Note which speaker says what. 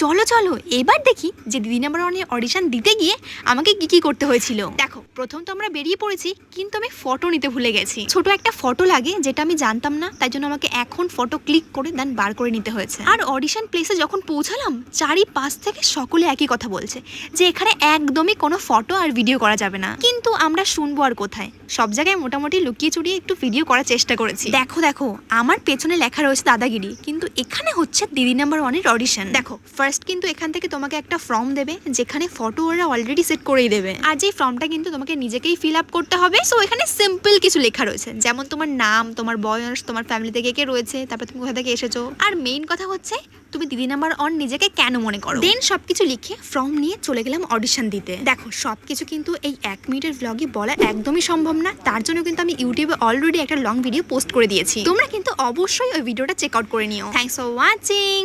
Speaker 1: চলো চলো, এবার দেখি যে দিদি নাম্বার ওয়ানের অডিশন দিতে গিয়ে আমাকে কি কি করতে হয়েছিল। দেখো, প্রথম তো আমরা বেরিয়ে পড়েছি, কিন্তু আমি ফটো নিতে ভুলে গেছি। ছোট একটা ফটো লাগে, যেটা আমি জানতাম না, তাই জন্য আমাকে এখন ফটো ক্লিক করে দেন বার করে নিতে হয়েছে। আর অডিশন প্লেসে যখন পৌঁছালাম, চারিপাশ থেকে সকলে একই কথা বলছে, যে এখানে একদমই কোনো ফটো আর ভিডিও করা যাবে না। কিন্তু আমরা শুনব আর কোথায়? সব জায়গায় মোটামুটি লুকিয়ে চুরিয়ে একটু ভিডিও করার চেষ্টা করেছি। দেখো দেখো, আমার পেছনে লেখা রয়েছে দাদাগিরি, কিন্তু এখানে হচ্ছে দিদি নাম্বার ওয়ানের অডিশন দেখো ফার্স্ট কিন্তু এখান থেকে তোমাকে একটা ফর্ম দেবে, যেখানে ফটো ওরা অলরেডি সেট করেই দেবে। আর যে ফর্মটা কিন্তু তোমাকে নিজেকেই ফিল আপ করতে হবে সো এখানে সিম্পল কিছু লেখা রয়েছে। যেমন তোমার নাম, তোমার বয়স, তোমার ফ্যামিলি থেকে কে রয়েছে, তারপর তুমি কোথা থেকে এসেছ। আর মেইন কথা হচ্ছে, তুমি দিদি নাম্বার অন নিজেকে কেন মনে করো? দেন সবকিছু লিখে ফর্ম নিয়ে চলে গেলাম অডিশন দিতে। দেখো, সবকিছু কিন্তু এই এক মিনিটের ব্লগে বলা একদমই সম্ভব না। তার জন্য কিন্তু আমি ইউটিউবে অলরেডি একটা লং ভিডিও পোস্ট করে দিয়েছি। তোমরা কিন্তু অবশ্যই ওই ভিডিওটা চেক আউট করে নিও। Thanks for watching